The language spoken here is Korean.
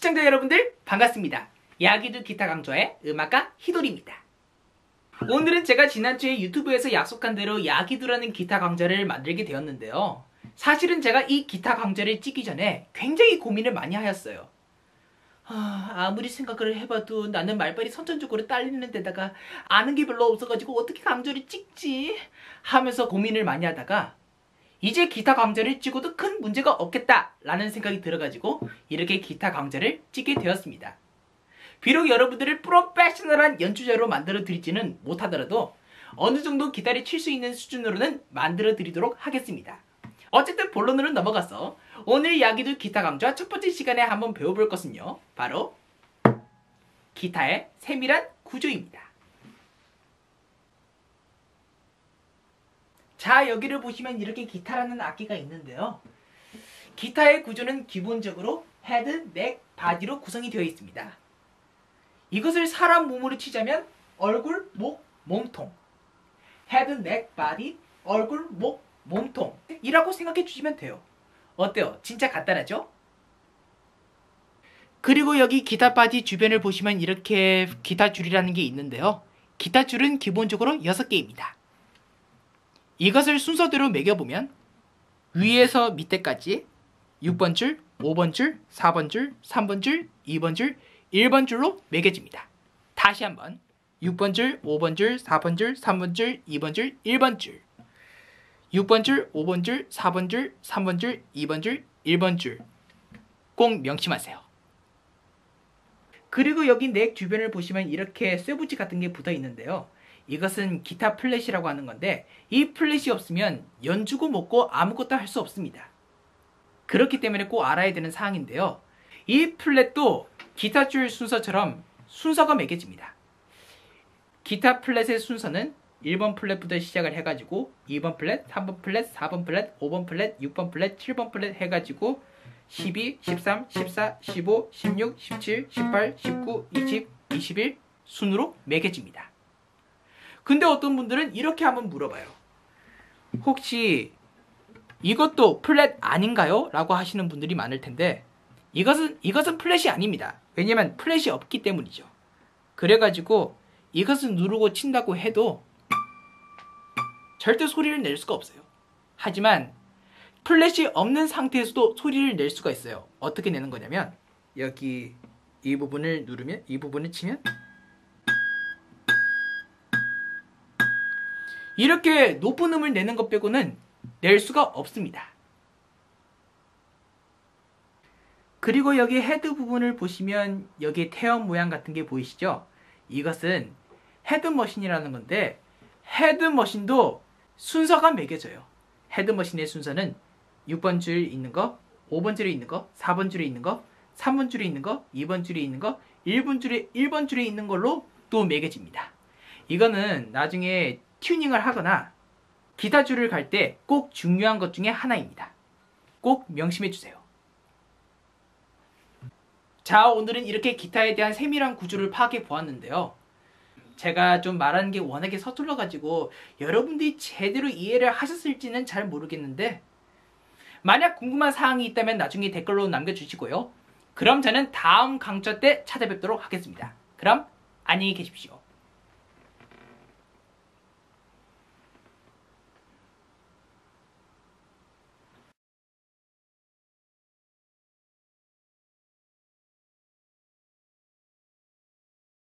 시청자 여러분들 반갑습니다. 야기두 기타 강좌의 음악가 히돌입니다. 오늘은 제가 지난주에 유튜브에서 약속한 대로 야기두라는 기타 강좌를 만들게 되었는데요. 사실은 제가 이 기타 강좌를 찍기 전에 굉장히 고민을 많이 하였어요. 아, 아무리 생각을 해봐도 나는 말발이 선천적으로 딸리는 데다가 아는 게 별로 없어가지고 어떻게 강좌를 찍지? 하면서 고민을 많이 하다가 이제 기타 강좌를 찍어도 큰 문제가 없겠다라는 생각이 들어가지고 이렇게 기타 강좌를 찍게 되었습니다. 비록 여러분들을 프로페셔널한 연주자로 만들어 드리지는 못하더라도 어느 정도 기타를 칠 수 있는 수준으로는 만들어 드리도록 하겠습니다. 어쨌든 본론으로 넘어가서 오늘 야기도 기타 강좌 첫 번째 시간에 한번 배워볼 것은요. 바로 기타의 세밀한 구조입니다. 자 여기를 보시면 이렇게 기타라는 악기가 있는데요. 기타의 구조는 기본적으로 헤드, 넥, 바디로 구성이 되어 있습니다. 이것을 사람 몸으로 치자면 얼굴, 목, 몸통 헤드, 넥, 바디, 얼굴, 목, 몸통 이라고 생각해 주시면 돼요. 어때요? 진짜 간단하죠? 그리고 여기 기타 바디 주변을 보시면 이렇게 기타 줄이라는 게 있는데요. 기타 줄은 기본적으로 6개입니다. 이것을 순서대로 매겨보면 위에서 밑에까지 6번 줄, 5번 줄, 4번 줄, 3번 줄, 2번 줄, 1번 줄로 매겨집니다. 다시 한번 6번 줄, 5번 줄, 4번 줄, 3번 줄, 2번 줄, 1번 줄 6번 줄, 5번 줄, 4번 줄, 3번 줄, 2번 줄, 1번 줄 꼭 명심하세요. 그리고 여기 넥 주변을 보시면 이렇게 쇠붙이 같은 게 붙어 있는데요. 이것은 기타 플랫이라고 하는 건데 이 플랫이 없으면 연주고 먹고 아무것도 할 수 없습니다. 그렇기 때문에 꼭 알아야 되는 사항인데요. 이 플랫도 기타 줄 순서처럼 순서가 매겨집니다. 기타 플랫의 순서는 1번 플랫부터 시작을 해가지고 2번 플랫, 3번 플랫, 4번 플랫, 5번 플랫, 6번 플랫, 7번 플랫 해가지고 12, 13, 14, 15, 16, 17, 18, 19, 20, 21 순으로 매겨집니다. 근데 어떤 분들은 이렇게 한번 물어봐요. 혹시 이것도 플랫 아닌가요? 라고 하시는 분들이 많을 텐데 이것은 이것은 플랫이 아닙니다. 왜냐면 플랫이 없기 때문이죠. 그래가지고 이것을 누르고 친다고 해도 절대 소리를 낼 수가 없어요. 하지만 플랫이 없는 상태에서도 소리를 낼 수가 있어요. 어떻게 내는 거냐면 여기 이 부분을 누르면 이 부분을 치면 이렇게 높은 음을 내는 것 빼고는 낼 수가 없습니다. 그리고 여기 헤드 부분을 보시면 여기 태연 모양 같은 게 보이시죠? 이것은 헤드머신이라는 건데 헤드머신도 순서가 매겨져요. 헤드머신의 순서는 6번 줄 있는 거, 5번 줄에 있는 거, 4번 줄에 있는 거, 3번 줄에 있는 거, 2번 줄에 있는 거, 1번 줄에 1번 줄에 있는 걸로 또 매겨집니다. 이거는 나중에 튜닝을 하거나 기타 줄을 갈 때 꼭 중요한 것 중에 하나입니다. 꼭 명심해 주세요. 자, 오늘은 이렇게 기타에 대한 세밀한 구조를 파악해 보았는데요. 제가 좀 말하는 게 워낙에 서툴러 가지고 여러분들이 제대로 이해를 하셨을지는 잘 모르겠는데 만약 궁금한 사항이 있다면 나중에 댓글로 남겨주시고요. 그럼 저는 다음 강좌 때 찾아뵙도록 하겠습니다. 그럼 안녕히 계십시오.